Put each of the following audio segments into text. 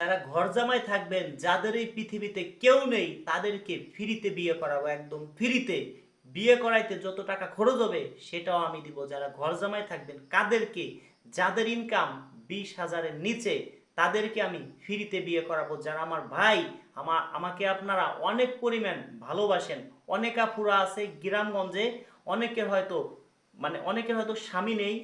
যারা ঘর জামাই থাকবেন, যাদের এই পৃথিবীতে কেউ নেই, তাদেরকে ফ্রিতে বিয়ে করাবো, একদম ফ্রিতে। বিয়ে করাইতে যত টাকা খরচ হবে, সেটাও আমি দিব। যারা ঘর জামাই থাকবেন, কাদেরকে? যাদের ইনকাম বিশ হাজারের নিচে, তাদেরকে আমি ফ্রিতে বিয়ে করাবো। যারা আমার ভাই, আমার, আমাকে আপনারা অনেক পরিমাণ ভালোবাসেন। অনেক আপুরা আছে গ্রামগঞ্জে, অনেকের হয়তো মানে অনেকের হয়তো স্বামী নেই,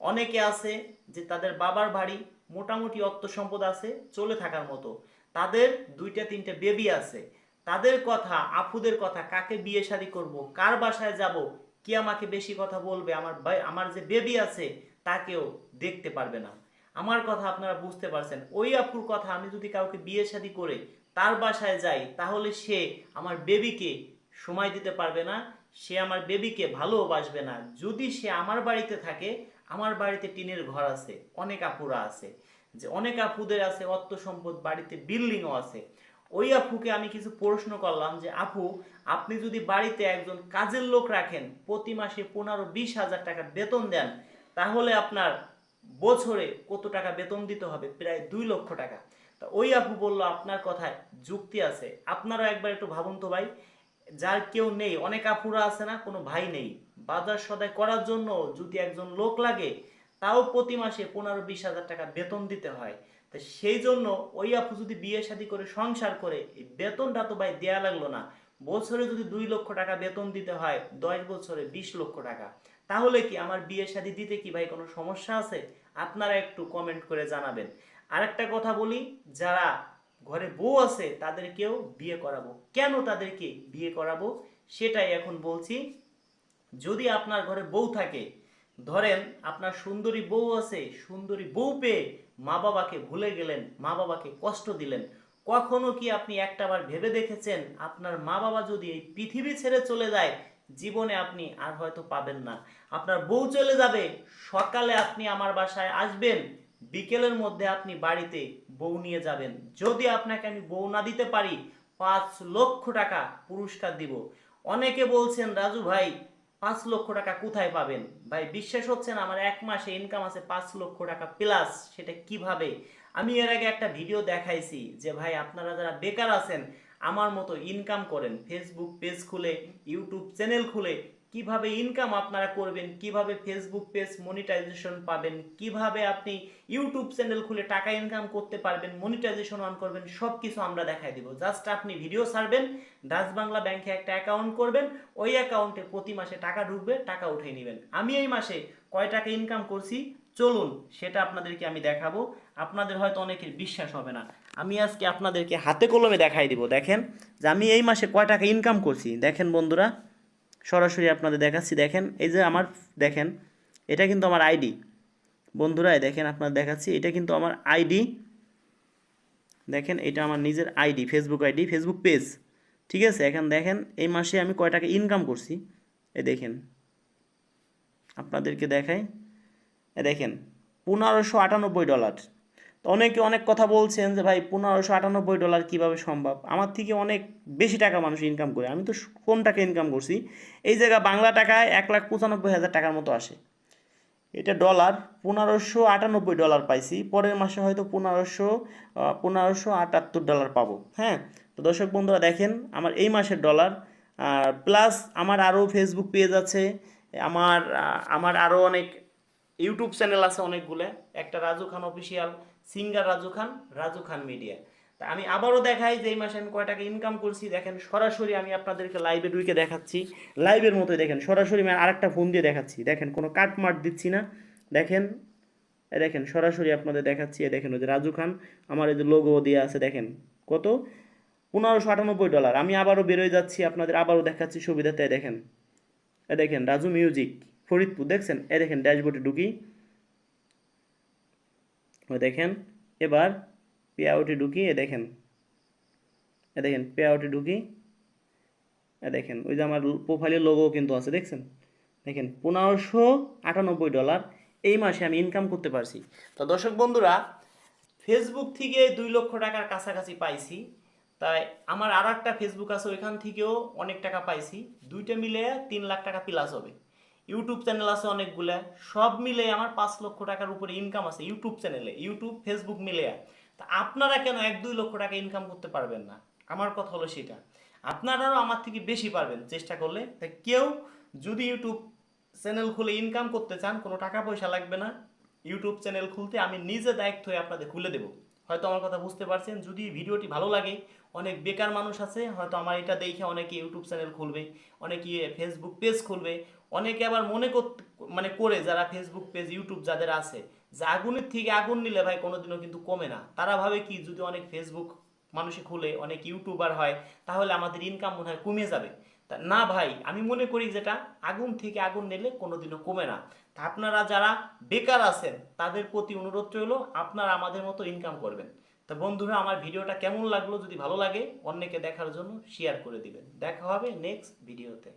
অনেকে আছে যে তাদের বাবার বাড়ি মোটামুটি অর্থ সম্পদ আছে, চলে থাকার মতো। তাদের দুইটা, তিনটা বেবি আছে। তাদের কথা, আপুদের কথা, কাকে বিয়ে শাদী করব, কার বাসায় যাব, কে আমাকে বেশি কথা বলবে, আমার আমার যে বেবি আছে, তাকেও দেখতে পারবে না। আমার কথা আপনারা বুঝতে পারছেন। ওই আপুর কথা, আমি যদি কাউকে বিয়ে শাদী করে তার বাসায় যাই, তাহলে সে আমার বেবিকে সময় দিতে পারবে না সে আমার বেবিকে ভালোবাসবে না। যদি সে আমার বাড়িতে থাকে, আমার বাড়িতে টিনের ঘর আছে, অনেক আপুরা আছে। যে অনেক আপুদের আছে, অর্থ সম্পদ, বাড়িতে বিল্ডিংও আছে। ওই আপুকে আমি কিছু প্রশ্ন করলাম যে, আপু, আপনি যদি বাড়িতে একজন কাজের লোক রাখেন, প্রতি মাসে পনেরো বিশ হাজার টাকা বেতন দেন, তাহলে আপনার বছরে কত টাকা বেতন দিতে হবে? প্রায় দুই লক্ষ টাকা। তা ওই আপু বলল, আপনার কথায় যুক্তি আছে। আপনারাও একবার একটু ভাবুন তো ভাই যার কেউ নেই, অনেক আপুরা আছে না, কোনো ভাই নেই। বাজার সদায় করার জন্য যদি একজন লোক লাগে, তাও প্রতি মাসে পনেরো বিশ হাজার টাকা বেতন দিতে হয়। তো সেই জন্য ওই আপু যদি বিয়ে শাদী করে, সংসার করে, এই বেতনটা তো ভাই দেয়া লাগল না। বছরে যদি দুই লক্ষ টাকা বেতন দিতে হয়, দশ বছরে বিশ লক্ষ টাকা। তাহলে কি আমার বিয়ে শাদী দিতে কি ভাই কোনো সমস্যা আছে? আপনারা একটু কমেন্ট করে জানাবেন। আরেকটা কথা বলি, যারা ঘরে বউ আছে, তাদেরকেও বিয়ে করাবো। কেন তাদেরকে বিয়ে করাবো? সেটাই এখন বলছি। যদি আপনার ঘরে বউ থাকে, ধরেন আপনার সুন্দরী বউ আছে, সুন্দরী বউ পেয়ে মা বাবাকে ভুলে গেলেন মা বাবাকে কষ্ট দিলেন, কখনো কি আপনি একটাবার ভেবে দেখেছেন, আপনার মা বাবা যদি এই পৃথিবী ছেড়ে চলে যায়, জীবনে আপনি আর হয়তো পাবেন না। আপনার বউ চলে যাবে, সকালে আপনি আমার বাসায় আসবেন, বিকেলের মধ্যে আপনি বাড়িতে বউ নিয়ে যাবেন। যদি আপনাকে আমি বউ না দিতে পারি, পাঁচ লক্ষ টাকা পুরস্কার দিব। অনেকে বলছেন, রাজু ভাই, পাঁচ লক্ষ টাকা কোথায় পাবেন? ভাই, বিশ্বাস হচ্ছে না, আমার এক মাসে ইনকাম আছে পাঁচ লক্ষ টাকা প্লাস সেটা কীভাবে? আমি এর আগে একটা ভিডিও দেখাইছি যে, ভাই, আপনারা যারা বেকার আছেন, আমার মতো ইনকাম করেন। ফেসবুক পেজ খুলে ইউটিউব চ্যানেল খুলে কীভাবে ইনকাম আপনারা করবেন, কীভাবে ফেসবুক পেজ মনিটাইজেশন পাবেন, কীভাবে আপনি ইউটিউব চ্যানেল খুলে টাকা ইনকাম করতে পারবেন মনিটাইজেশন অন করবেন সব কিছু আমরা দেখাই দিব। জাস্ট আপনি ভিডিও ছাড়বেন, ডাচ বাংলা ব্যাংকে একটা অ্যাকাউন্ট করবেন, ওই অ্যাকাউন্টে প্রতি মাসে টাকা ঢুকবে, টাকা উঠিয়ে নেবেন। আমি এই মাসে কয় টাকা ইনকাম করছি? চলুন, সেটা আপনাদেরকে আমি দেখাবো। আপনাদের হয়তো অনেকের বিশ্বাস হবে না। আমি আজকে আপনাদেরকে হাতে কলমে দেখাই দিব। দেখেন যে আমি এই মাসে কয় টাকা ইনকাম করছি? দেখেন বন্ধুরা সরাসরি আপনাদের দেখাচ্ছি। দেখেন, এই যে আমার, দেখেন, এটা কিন্তু আমার আইডি। বন্ধুরা দেখেন আপনাদের দেখাচ্ছি, এটা কিন্তু আমার আইডি। দেখেন, এটা আমার নিজের ID Facebook ID Facebook page ঠিক আছে, এখন দেখেন, এই মাসে আমি কয় টাকা ইনকাম করছি? এ দেখেন, আপনাদেরকে দেখাই। দেখেন, পনেরোশো আটানব্বই ডলার অনেকে অনেক কথা বলছেন যে, ভাই, পনেরোশো আটানব্বই ডলার কীভাবে সম্ভব? আমার থেকে অনেক বেশি টাকা মানুষ ইনকাম করে। আমি তো কম টাকা ইনকাম করছি? এই জায়গা বাংলা টাকায় এক লাখ পঁচানব্বই হাজার টাকার মতো আসে। এটা ডলার পনেরোশো আটানব্বই ডলার পাইছি। পরের মাসে হয়তো পনেরোশো পনেরোশো আটাত্তর ডলার পাবো। হ্যাঁ? তো দর্শক বন্ধুরা দেখেন, আমার এই মাসের ডলার আর প্লাস আমার আরও ফেসবুক পেজ আছে, আমার আমার আরও অনেক ইউটিউব চ্যানেল আছে অনেকগুলো। একটা Raju Khan official singer Raju Khan Raju Khan media তা আমি আবারও দেখাই যে এই মাসে আমি কয় টাকা ইনকাম করছি, দেখেন সরাসরি আমি আপনাদেরকে লাইভে ঢুকে দেখাচ্ছি। লাইভের মতোই দেখেন, সরাসরি আমি আরেকটা ফোন দিয়ে দেখাচ্ছি। দেখেন, কোনো কাট মার দিচ্ছি না। দেখেন এ দেখেন, সরাসরি আপনাদের দেখাচ্ছি এ দেখেন ওই যে রাজু খান, আমার এই যে লোগো দিয়ে আছে, দেখেন, কত? পনেরোশো আটানব্বই ডলার আমি আবারও বেরোয় যাচ্ছি, আপনাদের আবারও দেখাচ্ছি সুবিধাতে দেখেন। এ দেখেন, রাজু মিউজিক ফরিদপুর, দেখছেন? এ দেখেন ড্যাশবোর্ডে ঢুকি। দেখেন, এবার পে আউটে ঢুকি, এ দেখেন। এ দেখেন পে আউটে ঢুকি, এ দেখেন, ওই যে আমার প্রোফাইলের লোগো কিন্তু আছে, দেখছেন? দেখেন, পনেরোশো আটানব্বই ডলার এই মাসে আমি ইনকাম করতে পারছি। তো দর্শক বন্ধুরা ফেসবুক থেকে দুই লক্ষ টাকার কাছাকাছি পাইছি। তাই আমার আর একটা ফেসবুক আছে, ওইখান থেকেও অনেক টাকা পাইছি। দুইটা মিলে তিন লাখ টাকা প্লাস হবে। ইউটিউব চ্যানেল আছে অনেকগুলা, সব মিলে আমার পাঁচ লক্ষ টাকার উপরে ইনকাম আছে ইউটিউব চ্যানেলে ইউটিউব ফেসবুক মিলে তা আপনারা কেন এক, দুই লক্ষ টাকা ইনকাম করতে পারবেন না? আমার কথা হলো সেটা। আপনারাও আমার থেকে বেশি পারবেন চেষ্টা করলে। তা কেউ যদি ইউটিউব চ্যানেল খুলে ইনকাম করতে চান, কোনো টাকা পয়সা লাগবে না। ইউটিউব চ্যানেল খুলতে আমি নিজে দায়িত্ব হয়ে আপনাদের খুলে দেবো। হয়তো আমার কথা বুঝতে পারছেন। যদি ভিডিওটি ভালো লাগে, অনেক বেকার মানুষ আছে, হয়তো আমার এটা দেখে অনেকে ইউটিউব চ্যানেল খুলবে, অনেকে ফেসবুক পেজ খুলবে, অনেকে আবার মনে মানে করে যারা ফেসবুক পেজ ইউটিউব যাদের আছে, যে আগুনের থেকে আগুন নিলে ভাই কোনোদিনও কিন্তু কমে না। তারা ভাবে কি, যদি অনেক ফেসবুক মানুষে খুলে, অনেক ইউটিউবার হয়, তাহলে আমাদের ইনকাম মনে হয় কমে যাবে। তা না ভাই, আমি মনে করি যেটা, আগুন থেকে আগুন নিলে কোনোদিনও কমে না। তা আপনারা যারা বেকার আছেন, তাদের প্রতি অনুরোধ রইল, আপনারা আমাদের মতো ইনকাম করবেন। তা বন্ধুরা, আমার ভিডিওটা কেমন লাগল যদি ভালো লাগে, অন্যকে দেখার জন্য শেয়ার করে দিবেন। দেখা হবে নেক্সট ভিডিওতে